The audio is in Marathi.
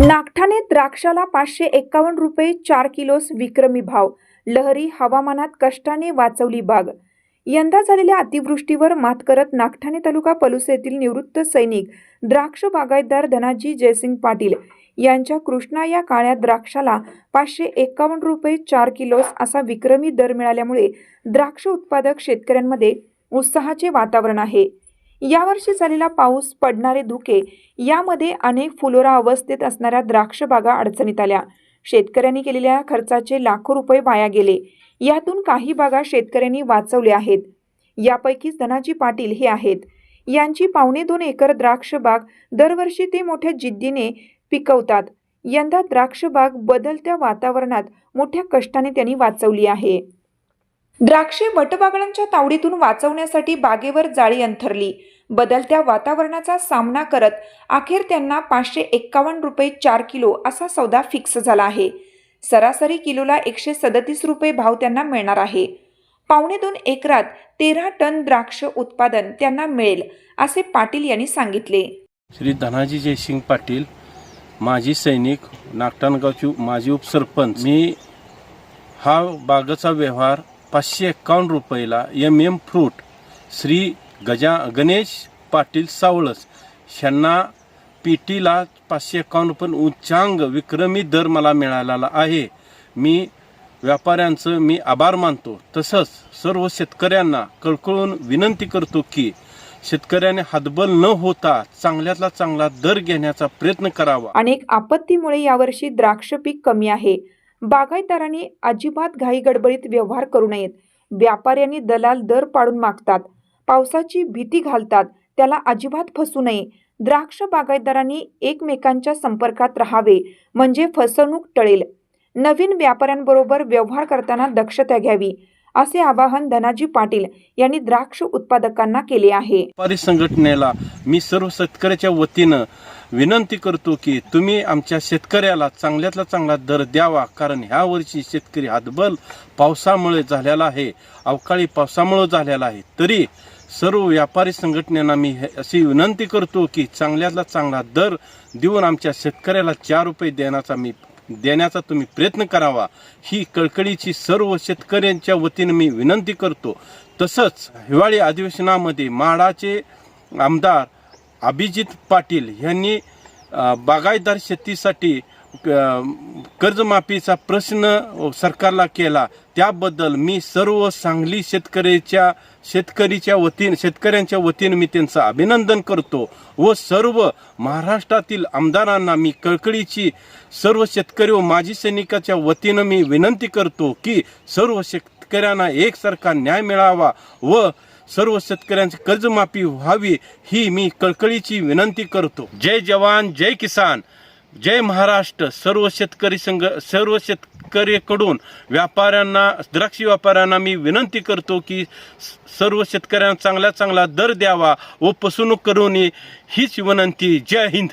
नागठाणे द्राक्षाला पाचशे एक्कावन्न रुपये चार किलोस विक्रमी भाव. लहरी हवामानात कष्टाने वाचवली बाग. यंदा झालेल्या अतिवृष्टीवर मात करत नागठाणे तालुका पलुस येथील निवृत्त सैनिक द्राक्ष बागायतदार धनाजी जयसिंग पाटील यांच्या कृष्णा या काळ्या द्राक्षाला पाचशे एक्कावन्न रुपये चार किलोस असा विक्रमी दर मिळाल्यामुळे द्राक्ष उत्पादक शेतकऱ्यांमध्ये उत्साहाचे वातावरण आहे. यावर्षी झालेला पाऊस पडणारे धुके यामध्ये अनेक फुलोरा अवस्थेत असणाऱ्या द्राक्ष बागा अडचणीत आल्या. शेतकऱ्यांनी केलेल्या खर्चाचे लाखो रुपये वाया गेले. यातून काही बागा शेतकऱ्यांनी वाचवल्या आहेत. यापैकीच धनाजी पाटील हे आहेत. यांची पावणे दोन एकर द्राक्ष बाग दरवर्षी ते मोठ्या जिद्दीने पिकवतात. यंदा द्राक्ष बाग बदलत्या वातावरणात मोठ्या कष्टाने त्यांनी वाचवली आहे. द्राक्षे वटवागळांच्या तावडीतून वाचवण्यासाठी बागेवर जाळी अंथरली. बदलत्या वातावरणाचा सामना करत अखेर त्यांना पाचशे एक्कावन्न रुपये चार किलो असा सौदा फिक्स झाला आहे. सरासरी किलोला एकशे सदतीस रुपये भाव त्यांना मिळणार आहे. पावणे दोन एकरात तेरा टन द्राक्ष उत्पादन त्यांना मिळेल असे पाटील यांनी सांगितले. श्री धनाजी जयसिंग पाटील माजी सैनिक नागटाणगावची माजी उपसरपंच. मी हा बागाचा व्यवहार पाचशे एकावन्न रुपयाला M M fruit Shri Gaja Ganesh Patil Savlas यांना पेटीला पाचशे एकावन्न रुपये उच्चांग विक्रमी दर मला मिळालेला आहे. मी व्यापाऱ्यांचं मी आभार मानतो. तसंच सर्व शेतकऱ्यांना कळकळून विनंती करतो की शेतकऱ्याने हातबल न होता चांगल्यातला चांगला दर घेण्याचा प्रयत्न करावा. अनेक आपत्तीमुळे यावर्षी द्राक्ष पीक कमी आहे. बागायतदारांनी अजिबात घाई गडबडीत व्यवहार करू नयेत. व्यापाऱ्यांनी दलाल दर पाडून मागतात. पावसाची भीती घालतात. त्याला अजिबात फसू नये. द्राक्ष बागायतदारांनी एकमेकांच्या संपर्कात राहावे म्हणजे फसवणूक टळेल. नवीन व्यापाऱ्यांबरोबर व्यवहार करताना दक्षता घ्यावी. असे आवाहन धनाजी पाटील यांनी द्राक्ष उत्पादकांना केले आहे. व्यापारी संघटनेला मी सर्व शेतकऱ्याच्या वतीनं विनंती करतो की तुम्ही आमच्या शेतकऱ्याला चांगल्यातला चांगला दर द्यावा कारण ह्या वर्षी शेतकरी हातबल पावसामुळे झालेला आहे अवकाळी पावसामुळे झालेला आहे. तरी सर्व व्यापारी संघटनेना मी हे- अशी विनंती करतो की चांगल्यातला चांगला दर देऊन आमच्या शेतकऱ्याला चार रुपये देण्याचा मी देण्याचा तुम्ही प्रयत्न करावा. ही कळकळीची सर्व शेतकऱ्यांच्या वतीनं मी विनंती करतो. तसंच हिवाळी अधिवेशनामध्ये माडाचे आमदार अभिजित पाटील यांनी बागायतदार शेतीसाठी कर्जमाफीचा प्रश्न सरकारला केला. त्याबद्दल मी सर्व सांगली शेतकऱ्याच्या शेतकरीच्या वतीन शेतकऱ्यांच्या वतीनं मी त्यांचं अभिनंदन करतो व सर्व महाराष्ट्रातील आमदारांना मी कळकळीची सर्व शेतकरी व माजी सैनिकाच्या वतीनं मी विनंती करतो की सर्व शेतकऱ्यांना एकसारखा न्याय मिळावा व सर्व शेतकऱ्यांची कर्जमाफी व्हावी ही मी कळकळीची विनंती करतो. जय जवान जय किसान. जय महाराष्ट्र. सर्व शेतकरी संघ सर्व शेतकरीकडून व्यापाऱ्यांना द्राक्ष व्यापाऱ्यांना मी विनंती करतो की सर्व शेतकऱ्यांना चांगला चांगला दर द्यावा व फसवणूक करू नये हीच विनंती. जय हिंद.